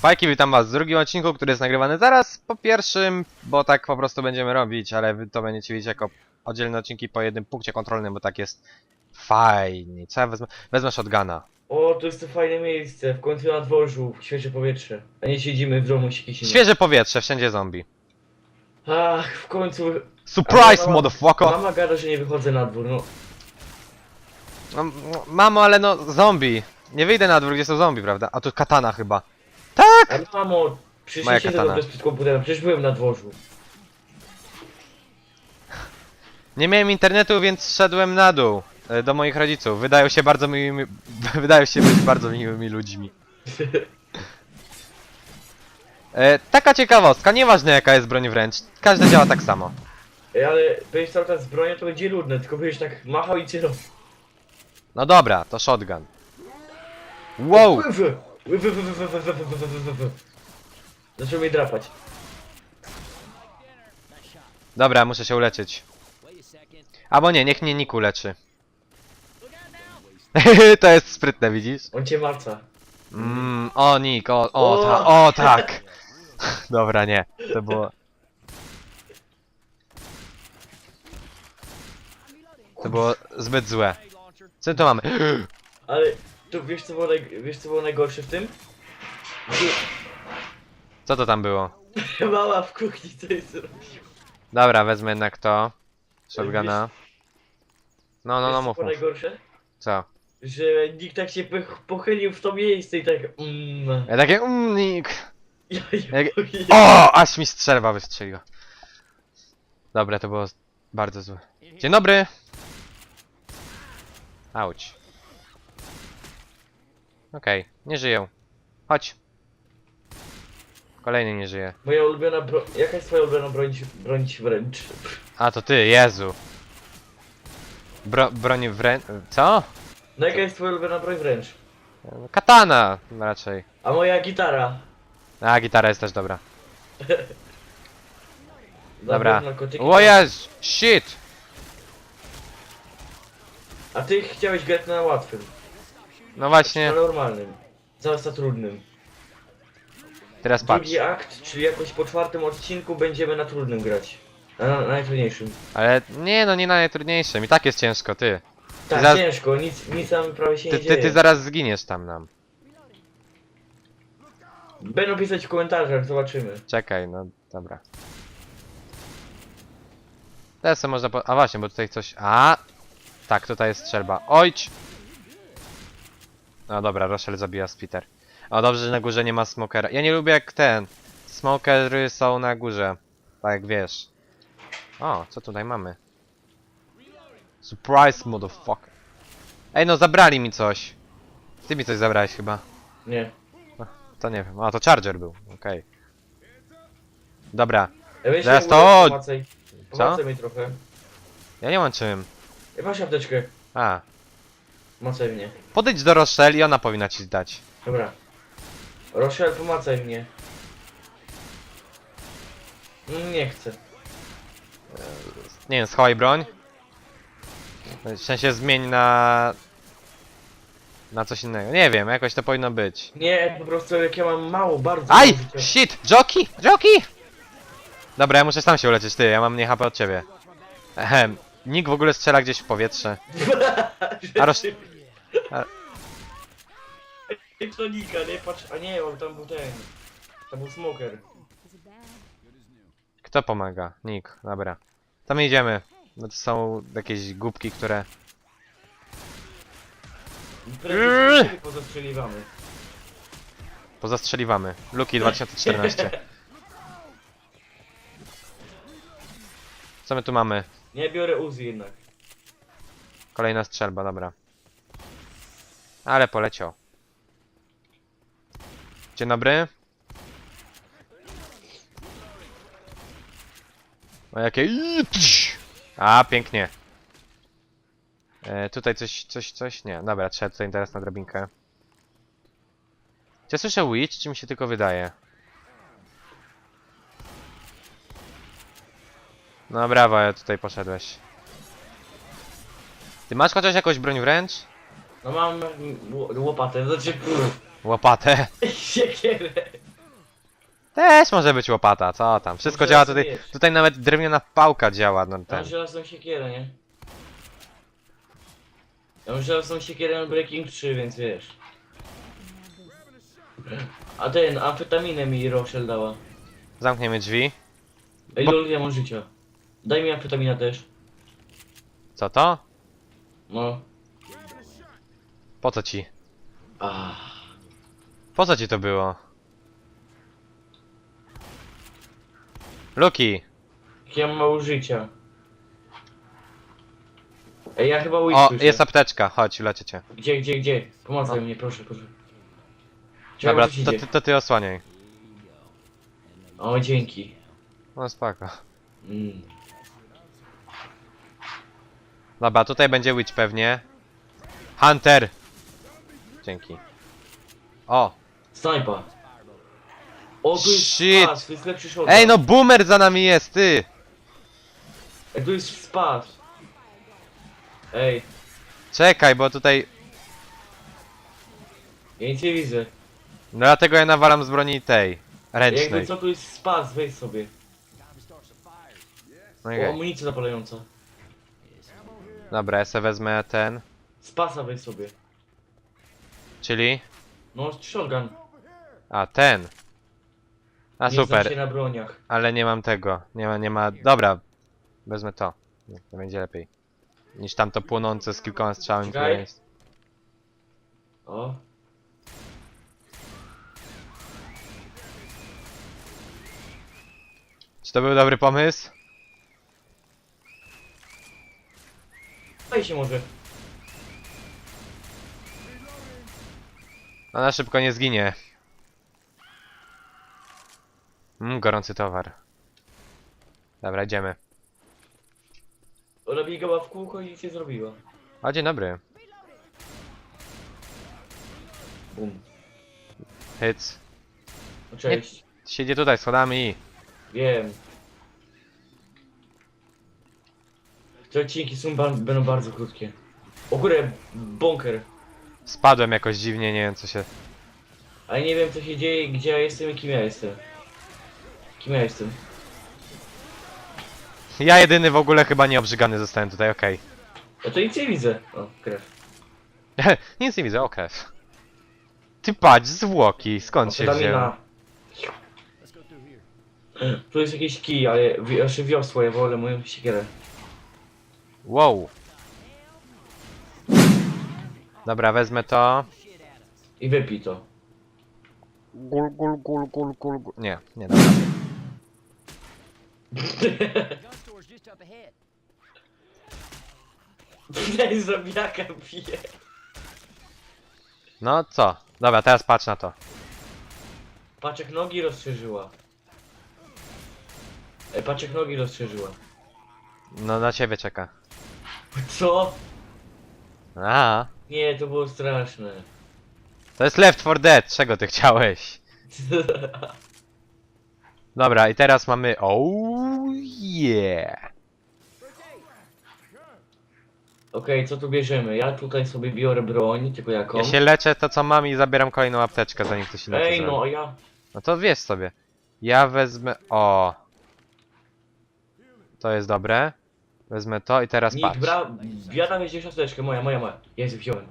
Spajki, witam was w drugim odcinku, który jest nagrywany zaraz po pierwszym, bo tak po prostu będziemy robić, ale wy to będziecie widzieć jako oddzielne odcinki po jednym punkcie kontrolnym, bo tak jest fajnie. Co ja wezmę? Wezmę shotguna. O, to jest to fajne miejsce, w końcu na dworzu, świeże powietrze. A nie siedzimy w domu sikisimy. Świeże powietrze, wszędzie zombie. Ach, w końcu... Surprise, mama- motherfucker! Mama gada, że nie wychodzę na dwór. No, no, mamo, ale no, zombie. Nie wyjdę na dwór, gdzie są zombie, prawda? A tu katana chyba. Tak! Ale mamo, Moja nie siedzę katana. dobrze przed komputerem, przecież byłem na dworzu. Nie miałem internetu, więc szedłem na dół. e, Do moich rodziców. Wydają się bardzo miłymi... Wydają się być bardzo miłymi ludźmi. E, taka ciekawostka, nieważne jaka jest broń wręcz, każda działa tak samo. Ej, ale będziesz cały czas z bronią, to będzie ludne, tylko będziesz tak machał i cię... No dobra, to shotgun. Wow! Zaczął mnie drapać. Dobra, muszę się uleczyć. Albo nie, niech mnie Niku leczy. to jest sprytne, widzisz? On cię marca. Mm, o Nik, o, o, O! ta, o tak! Dobra, nie, to było... To było zbyt złe. Co to mamy? Ale to wiesz co było, naj... wiesz co było najgorsze w tym? Co to tam było? Mama w kuchni co jest zrobiła. Dobra, wezmę jednak to. Shotguna. No, no, no, Wiesz, co mów, było mów. najgorsze? Co? Że nikt tak się pych- pochylił w to miejsce i tak mm. Ja takie, mm, Nick. Ja, Jak- ja, O, aż mi strzelba wystrzeliła. Dobra, to było bardzo złe. Dzień dobry. Auć. Okej, nie żyją. Chodź. Kolejny nie żyje. Moja ulubiona broń. Jaka jest twoja ulubiona broń, broń wręcz? A, to ty, Jezu. Bro, broń wrę... Co? No jaka jest twoja ulubiona broń wręcz? Katana raczej. A moja gitara. A, gitara jest też dobra. Dobra. O Jezu, shit! A ty chciałeś grać na łatwym. No właśnie, Na normalnym. Zaraz na trudnym. teraz patrz. Drugi akt, czyli jakoś po czwartym odcinku będziemy na trudnym grać. Na, na najtrudniejszym. Ale nie no, nie na najtrudniejszym. I tak jest ciężko, ty. Tak, za- ciężko, nic, nic tam prawie się Ty, nie ty, dzieje. ty zaraz zginiesz tam nam. Będą pisać w komentarzach, zobaczymy. Czekaj, no dobra. Teraz sobie można po... A właśnie, bo tutaj coś... A, Tak, tutaj jest strzelba. Ojcz! No dobra, Rochelle zabija Spiter. O, dobrze, że na górze nie ma smokera. Ja nie lubię jak ten. Smokery są na górze. Tak jak wiesz. O, co tutaj mamy? Surprise, motherfucker. Ej, no zabrali mi coś. Ty mi coś zabrałeś chyba. Nie. To nie wiem. A, to Charger był. Okej. Dobra. Ja weź Zaraz się to- Pomacaj. Pomacaj mnie trochę. Ja nie mam czym. Ja masz apteczkę. A. Pomacaj mnie. Podejdź do Rochelle i ona powinna ci dać. Dobra. Rochelle, pomacaj mnie. Nie chcę. Nie wiem, schowaj broń. W sensie zmień na... Na coś innego. Nie wiem, jakoś to powinno być. Nie, po prostu jak ja mam mało, bardzo Aj! mało życia. Shit! Joki! Joki! Dobra, ja muszę sam się uleczyć, ty, ja mam mniej HP od ciebie. Ehem. Nick w ogóle strzela gdzieś w powietrze. A roz... Elektronika, nie patrz, a nie, on tam był ten. Tam był smoker. Kto pomaga? Nick, dobra. To my idziemy. No to są jakieś głupki, które... Prędzej się pozastrzeliwamy. Pozastrzeliwamy. Luki 2014. Co my tu mamy? Nie biorę Uzi jednak. Kolejna strzelba, dobra. Ale poleciał. Dzień dobry. O jakie... A, pięknie. E, tutaj coś, coś, coś? Nie, dobra, trzeba tutaj teraz na drabinkę. Czy ja słyszę Witch, czy mi się tylko wydaje? No brawo, ja tutaj poszedłeś. Ty masz chociaż jakąś broń wręcz? No mam ł- łopatę, znaczy Łopatę. siekierę. Też może być łopata, co tam? Wszystko Może działa raz tutaj. wiesz. Tutaj nawet drewniana pałka działa, no Ja ten. mam żelazną siekierę, nie? Ja mam żelazną siekierę na Breaking 3, więc wiesz. A ten, amfetaminę mi Rochelle dała. Zamkniemy drzwi. Ej, Bo- lol, ja mam życia. Daj mi amfetamina też. Co to? No. Po co ci? Ah. Po co ci to było? Luki! Ja mam mało życia. Ej, ja chyba O, jest apteczka, chodź, lecie cię. Gdzie, gdzie, gdzie? Pomacaj O. mnie, proszę, proszę. Czekaj, Dobra, to ty, to ty osłaniaj. O, dzięki. No spoko. Mm. Dobra, tutaj będzie witch pewnie. Hunter! Dzięki. O! Snajpa. O, tu jest Shit. spas, to jest lepszy shotgun. Ej, no boomer za nami jest, ty! Ej, tu jest spas. Ej, Czekaj, bo tutaj... ja nic nie widzę. No dlatego ja nawalam z broni tej. Ręcznej. Jakby co, tu jest spas, weź sobie. No O, okej. amunicja zapalająca. Dobra, ja sobie wezmę ten. Spasa weź sobie. Czyli... No, shotgun. A, ten. A nie znam super, się na broniach. ale nie mam tego. Nie ma, nie ma... Dobra. Wezmę to. To będzie lepiej. Niż tamto płonące z kilkoma strzałami, Czekaj. które jest. O. Czy to był dobry pomysł? Daj się może. Ona szybko nie zginie. Mmm, gorący towar. Dobra, idziemy. Ona biegała w kółko i nic nie zrobiła. O, dzień dobry. Bum. Hyc. No, cześć. Siedzi tutaj schodami i... Wiem. Te odcinki są będą bardzo krótkie. O górę, bunker. Spadłem jakoś dziwnie, nie wiem co się... Ale nie wiem co się dzieje, gdzie ja jestem i kim ja jestem. Kim ja jestem? Ja jedyny w ogóle chyba nie obrzygany zostałem tutaj, okej. Ja to nic nie widzę. O, krew. Nic nie widzę, okej. Ty patrz, zwłoki, skąd się wzięły? Amfetamina. Tu jest jakiś kij, ale wi znaczy wiosło, ja wolę moją siekierę. Wow. Dobra, wezmę to. I wypij to. Gul, gul, gul, gul, gul, gul. Nie, nie dobra. Gun store's just up ahead. Pije. No co? Dobra, teraz patrz na to. Paczek nogi rozszerzyła. Ej, paczek nogi rozszerzyła. No na ciebie czeka. Co? A, Nie, to było straszne. to jest Left 4 Dead, czego ty chciałeś? Dobra, i teraz mamy... Oh yeah! Okej, co tu bierzemy? Ja tutaj sobie biorę broń, tylko jaką? Ja się leczę to co mam i zabieram kolejną apteczkę, zanim ktoś inaczej Ej, zrobi. no, a ja... No to wiesz sobie. Ja wezmę... O! To jest dobre. Wezmę to i teraz Nick, patrz. bra... Biada weźmie szasteczkę, moja, moja, moja. Jezu, wziąłem.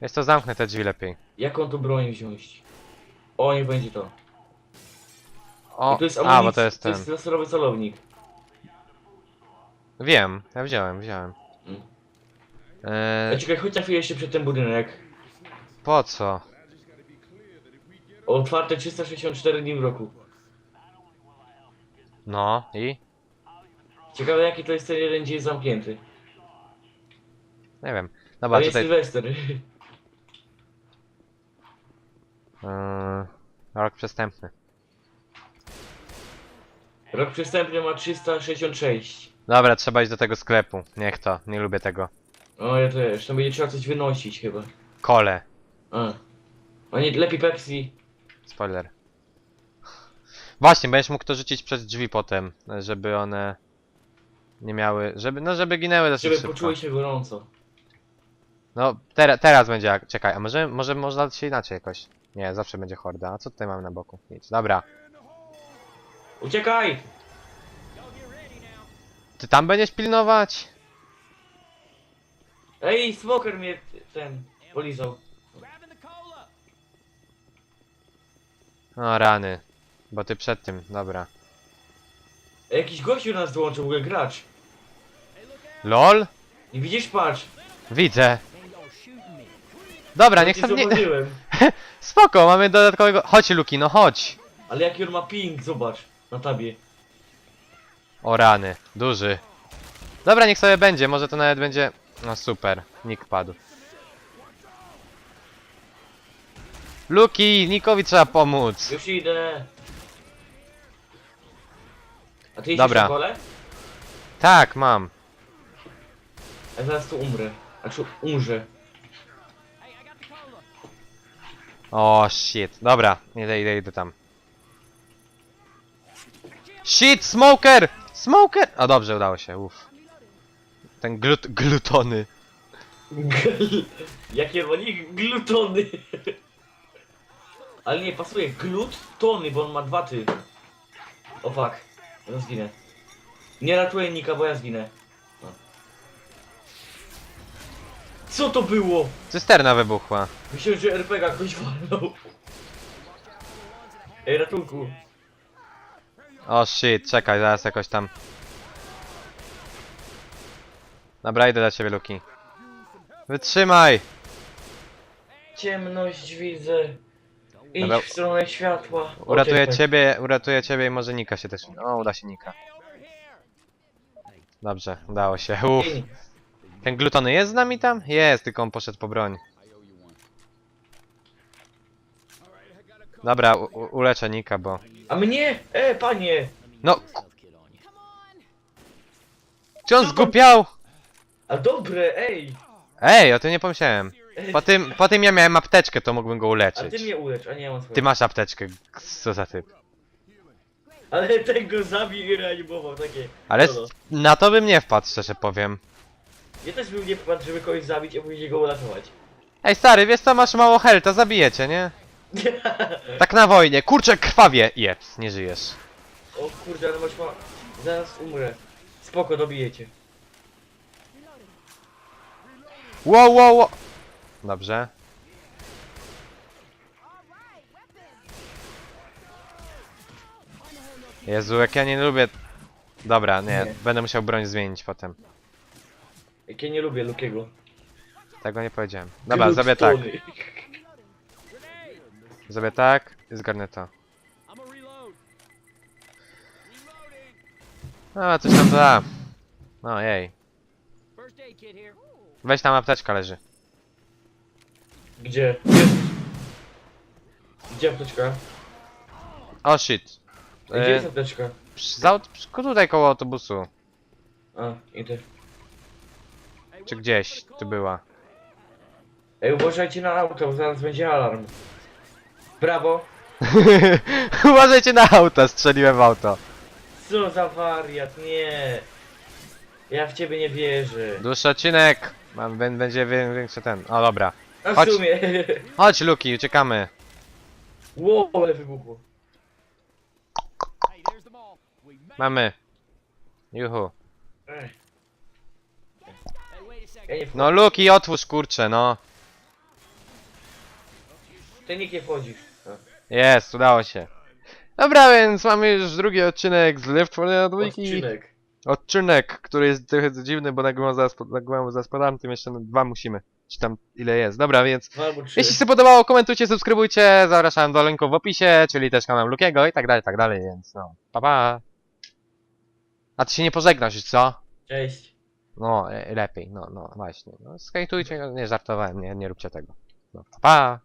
Jest to zamknę te drzwi lepiej. Jaką tu broń wziąć? O, nie będzie to. O, I to jest a, bo to jest to ten. jest laserowy celownik. Wiem, ja wziąłem, wziąłem. Mm. Ej, czekaj, chodź na chwilę jeszcze przed ten budynek. po co? Otwarte 364 dni w roku. No i? Ciekawe jaki to jest ten jeden dzień zamknięty. Nie wiem. To Dobra, jest tutaj... Sylwester. Eee, rok przestępny. Rok przystępny ma 366. Dobra, trzeba iść do tego sklepu. Niech to, nie lubię tego. O, ja też. To będzie trzeba coś wynosić chyba. Kole. A. A nie, lepiej Pepsi. Spoiler. Właśnie, będziesz mógł to rzucić przez drzwi potem, żeby one nie miały, żeby, no żeby ginęły dosyć Żeby szybko. poczuły się gorąco. No, teraz, teraz będzie, jak- czekaj, a może, może można się inaczej jakoś. Nie, zawsze będzie horda. A co tutaj mam na boku? Nic. Dobra. Uciekaj! Ty tam będziesz pilnować? Ej, smoker mnie ten polizał. O, rany. Bo ty przed tym, dobra. Ej, Jakiś gościu nas dołączył, w ogóle gracz. LOL? Nie widzisz, patrz. Widzę. Dobra, niech tam nie... zauważyłem. Spoko, mamy dodatkowego... Chodź, Luki, no chodź. Ale jaki on ma ping, zobacz. Na tabie. O rany, duży. Dobra, niech sobie będzie, może to nawet będzie... No super, nick padł. Luki, Nikowi trzeba pomóc. Już idę. A ty Dobra. idziesz w szkole? Tak, mam. Ja zaraz tu umrę. Znaczy umrze. O, shit. Dobra, idę, idę, idę tam. Shit, smoker! Smoker! O, dobrze, udało się, uff. Ten glut glutony. Gl- Jakie nick? Glutony. Ale nie, pasuje. Glut tony, bo on ma dwa ty. O fuck. Ja zginę. Nie ratuję Nika, bo ja zginę. No. Co to było? Cysterna wybuchła. Myślałem, że RPG ktoś walnął. Ej, ratunku. O, shit, czekaj, zaraz jakoś tam... Dobra, idę dla ciebie, Luki. Wytrzymaj! Ciemność widzę. Idź Dobra. w stronę światła. Uratuję Uciekaj. ciebie, uratuję ciebie i może Nika się też... O, uda się Nika. Dobrze, udało się. Uff. Ten glutony jest z nami tam? Jest, tylko on poszedł po broń. Dobra, u, u, uleczę Nika, bo... A mnie? E, panie! No, czy on zgupiał? A dobre, ej! Ej, o tym nie pomyślałem. Po tym, po tym ja miałem apteczkę, to mógłbym go A uleczyć. ty mnie ulecz, a nie mam swoje. Ty masz apteczkę, co za typ. Ale ten go zabił i reanimował, takie. Ale No, no. s- na to bym nie wpadł, szczerze powiem. Ja też bym nie wpadł, żeby kogoś zabić, a później go uratować. Ej stary, wiesz co, masz mało helta, zabijecie, nie? Tak na wojnie, kurczę, krwawie! Jeps, nie żyjesz. o kurde, ale masz ma... Zaraz umrę. Spoko, dobijecie. Wow, wow, wow. Dobrze. Jezu, jak ja nie lubię... Dobra, nie, Nie. będę musiał broń zmienić potem. Jak ja nie lubię Lukiego. Tego nie powiedziałem. Dobra, zrobię tak. Zrobię tak i zgarnę to. No, coś tam da. No, jej. Weź tam apteczka leży. Gdzie? Gdzie apteczka? O shit. Gdzie E, jest apteczka? przy- za, przy- tutaj koło autobusu. A, idę. Czy gdzieś cola. była. Ej, uważajcie na auto, bo zaraz będzie alarm. Brawo! Uważajcie na auto, strzeliłem w auto. Co za wariat, nie! Ja w ciebie nie wierzę. Dłuższy odcinek. Mam, bę- będzie większy ten. O dobra. A w Chodź. sumie... Chodź Luki, uciekamy. Wow, ale wybuchło. Mamy. Juhu. Ech. Ja nie wchodzę. No Luki, otwórz kurczę, no. Ty nikt nie wchodzisz. A. Jest, udało się. Dobra, więc mamy już drugi odcinek z Left 4 Dead 2. Odcinek. Odcinek, który jest trochę dziwny, bo nagrywam zaraz, nagrywam zaraz po tamtym, jeszcze dwa musimy. Czy tam ile jest. Dobra, więc Dwa albo trzy. jeśli się podobało, komentujcie, subskrybujcie, zapraszam do linku w opisie, czyli też kanał Lukiego i tak dalej, tak dalej, więc no, pa pa. A ty się nie pożegnasz, co? Cześć. No, e, lepiej, no, no, właśnie. No, skajtujcie, nie żartowałem, nie, nie róbcie tego. No, pa pa.